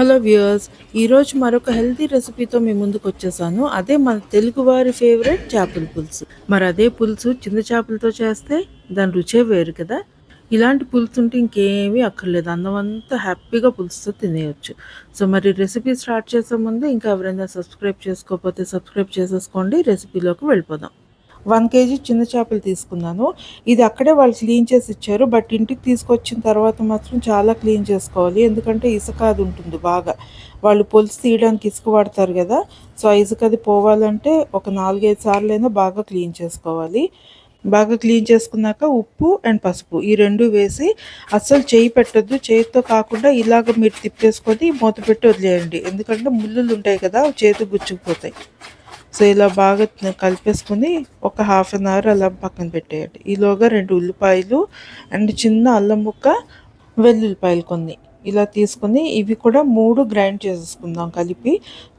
Hello viewers ఈరోజు మరొక healthy రెసిపీతో మీ ముందుకు వచ్చేసాను. అదే మన తెలుగువారి ఫేవరెట్ చేపల పులుసు. మరి అదే పులుసు చిన్న చేపలతో చేస్తే దాని రుచే వేరు కదా? ఇలాంటి పులుసు ఉంటే ఇంకేమీ అక్కర్లేదు. అందమంతా హ్యాపీగా పులుసుతో తినేయచ్చు. సో మరి రెసిపీ స్టార్ట్ చేసే ముందు ఇంకా ఎవరైనా సబ్స్క్రైబ్ చేసుకోకపోతే సబ్స్క్రైబ్ చేసేసుకోండి. రెసిపీలోకి వెళ్ళిపోదాం. వన్ కేజీ చిన్న చేపలు తీసుకున్నాను. ఇది అక్కడే వాళ్ళు క్లీన్ చేసి ఇచ్చారు. బట్ ఇంటికి తీసుకొచ్చిన తర్వాత మాత్రం చాలా క్లీన్ చేసుకోవాలి. ఎందుకంటే ఇసుక అది ఉంటుంది బాగా. వాళ్ళు పొలుసు తీయడానికి ఇసుక వాడతారు కదా. సో ఆ ఇసుక అది పోవాలంటే ఒక నాలుగైదు సార్లు అయినా బాగా క్లీన్ చేసుకోవాలి. బాగా క్లీన్ చేసుకున్నాక ఉప్పు అండ్ పసుపు. ఈ రెండు వేసి అస్సలు చేయి పెట్టద్దు. చేతితో కాకుండా ఇలాగ మీరు తిప్పేసుకొని మూత పెట్టి వదిలేయండి. ఎందుకంటే ముళ్ళులు ఉంటాయి కదా చేతి గుచ్చుకుపోతాయి. సో ఇలా బాగా కలిపేసుకొని ఒక హాఫ్ అన్ అవర్ అలా పక్కన పెట్టేయండి. ఈలోగా రెండు ఉల్లిపాయలు అండ్ చిన్న అల్లం ముక్క వెల్లుల్లిపాయలు కొన్ని. ఇలా తీసుకొని ఇవి కూడా మూడు గ్రైండ్ చేసేసుకుందాం కలిపి.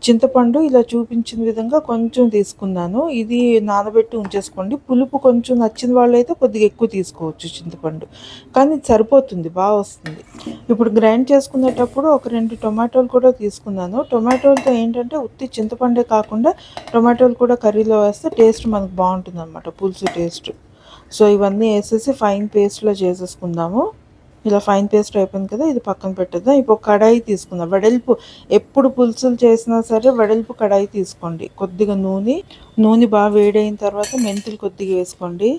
చింతపండు ఇలా చూపించిన విధంగా కొంచెం తీసుకున్నాను. ఇది నానబెట్టి ఉంచేసుకోండి. పులుపు కొంచెం నచ్చిన వాళ్ళైతే కొద్దిగా ఎక్కువ తీసుకోవచ్చు చింతపండు. కానీ సరిపోతుంది బాగా వస్తుంది. ఇప్పుడు గ్రైండ్ చేసుకునేటప్పుడు ఒక రెండు టొమాటోలు కూడా తీసుకున్నాను. టొమాటోలతో ఏంటంటే ఉత్తి చింతపండే కాకుండా టొమాటోలు కూడా కర్రీలో వేస్తే టేస్ట్ మనకు బాగుంటుంది అనమాట పులుసు టేస్ట్. సో ఇవన్నీ వేసేసి ఫైన్ పేస్ట్లో చేసేసుకుందాము. ఇలా ఫైన్ పేస్ట్ అయిపోయింది కదా ఇది పక్కన పెట్టేద్దాం. ఇప్పుడు కడాయి తీసుకుందాం. వెడల్పు ఎప్పుడు పులుసులు చేసినా సరే వెడల్పు కడాయి తీసుకోండి. కొద్దిగా నూనె నూనె బాగా వేడైన తర్వాత మెంతులు కొద్దిగా వేసుకోండి.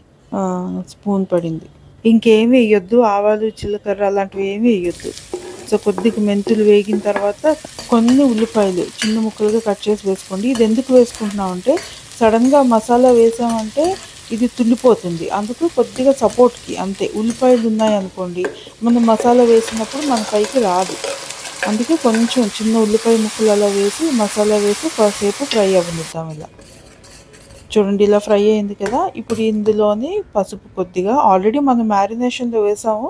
స్పూన్ పడింది. ఇంకేమి వేయొద్దు ఆవాలు జీలకర్ర అలాంటివి ఏమి వేయొద్దు. సో కొద్దిగా మెంతులు వేగిన తర్వాత కొన్ని ఉల్లిపాయలు చిన్న ముక్కలుగా కట్ చేసి వేసుకోండి. ఇది ఎందుకు వేసుకుంటున్నాం అంటే సడన్గా మసాలా వేసామంటే ఇది తుల్లిపోతుంది. అందుకు కొద్దిగా సపోర్ట్కి అంతే. ఉల్లిపాయలు ఉన్నాయనుకోండి మనం మసాలా వేసినప్పుడు మన పైకి రాదు. అందుకే కొంచెం చిన్న ఉల్లిపాయ ముక్కలు అలా వేసి మసాలా వేసి కాసేపు ఫ్రై అవ్వనిద్దాం ఇలా. చూడండి ఇలా ఫ్రై అయింది కదా. ఇప్పుడు ఇందులోని పసుపు కొద్దిగా ఆల్రెడీ మనం మ్యారినేషన్లో వేసాము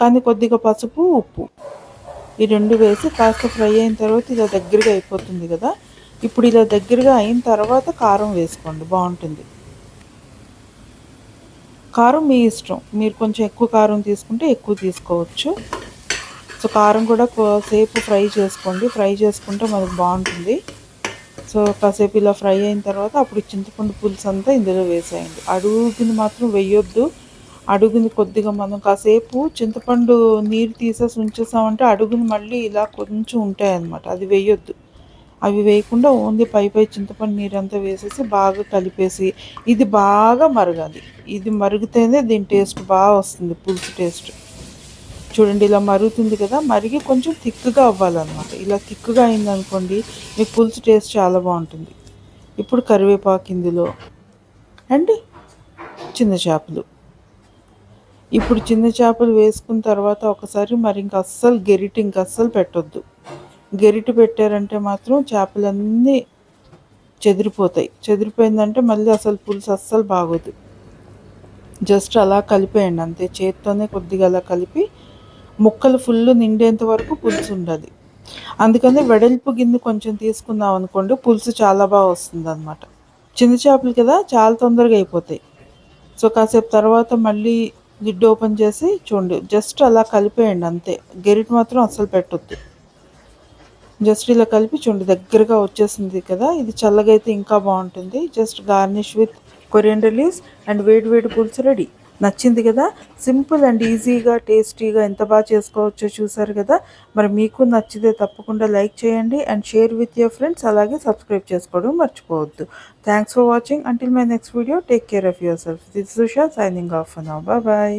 కానీ కొద్దిగా పసుపు ఉప్పు. ఈ రెండు వేసి కాస్త ఫ్రై అయిన తర్వాత ఇలా దగ్గరగా అయిపోతుంది కదా. ఇప్పుడు ఇలా దగ్గరగా అయిన తర్వాత కారం వేసుకోండి బాగుంటుంది. కారం మీ ఇష్టం. మీరు కొంచెం ఎక్కువ కారం తీసుకుంటే ఎక్కువ తీసుకోవచ్చు. సో కారం కూడా సేపు ఫ్రై చేసుకోండి. ఫ్రై చేసుకుంటే మనకు బాగుంటుంది. సో కాసేపు ఇలా ఫ్రై అయిన తర్వాత అప్పుడు చింతపండు పులుసు అంతా ఇందులో వేసేయండి. అడుగుని మాత్రం వేయొద్దు. అడుగుని కొద్దిగా మనం కాసేపు చింతపండు నీరు తీసేసి ఉంచేసామంటే అడుగుని మళ్ళీ ఇలా కొంచెం ఉంటాయన్నమాట. అది వేయొద్దు. అవి వేయకుండా ఓన్లీ పై పై చింతపండు నీరంతా వేసేసి బాగా కలిపేసి ఇది బాగా మరగాలి. ఇది మరిగితేనే దీని టేస్ట్ బాగా వస్తుంది పులుసు టేస్ట్. చూడండి ఇలా మరుగుతుంది కదా మరిగి కొంచెం థిక్గా అవ్వాలన్నమాట. ఇలా థిక్గా అయిందనుకోండి మీకు పులుసు టేస్ట్ చాలా బాగుంటుంది. ఇప్పుడు కరివేపాకు ఇందులో అండ్ చిన్న చేపలు. ఇప్పుడు చిన్న చేపలు వేసుకున్న తర్వాత ఒకసారి మరి ఇంక అస్సలు గెరిటి ఇంక అస్సలు పెట్టొద్దు. గెరిటి పెట్టారంటే మాత్రం చేపలన్నీ చెదిరిపోతాయి. చెదిరిపోయిందంటే మళ్ళీ అసలు పులుసు అస్సలు బాగోదు. జస్ట్ అలా కలిపేయండి అంతే. చేత్తోనే కొద్దిగా అలా కలిపి ముక్కలు ఫుల్ నిండేంత వరకు పులుసు ఉండాలి. అందుకనే వెడల్పు గిన్నె కొంచెం తీసుకుందాం అనుకోండి పులుసు చాలా బాగా వస్తుంది అనమాట చిన్న చేపలు కదా చాలా తొందరగా అయిపోతాయి. సో కాసేపు తర్వాత మళ్ళీ లిడ్ ఓపెన్ చేసి చూడండి. జస్ట్ అలా కలిపేయండి అంతే. గెరిట్ మాత్రం అస్సలు పెట్టొద్దు. జస్ట్ ఇలా కలిపి చూడండి దగ్గరగా వచ్చేసింది కదా. ఇది చల్లగా అయితే ఇంకా బాగుంటుంది. Just garnish with coriander leaves and వేడి వేడి పులుసు రెడీ. నచ్చింది కదా? సింపుల్ అండ్ ఈజీగా టేస్టీగా ఎంత బాగా చేసుకోవచ్చో చూసారు కదా? మరి మీకు నచ్చితే తప్పకుండా లైక్ చేయండి and share with your friends. అలాగే సబ్స్క్రైబ్ చేసుకోవడం మర్చిపోవద్దు. Thanks for watching until my next video take care of your self this Susha signing off now bye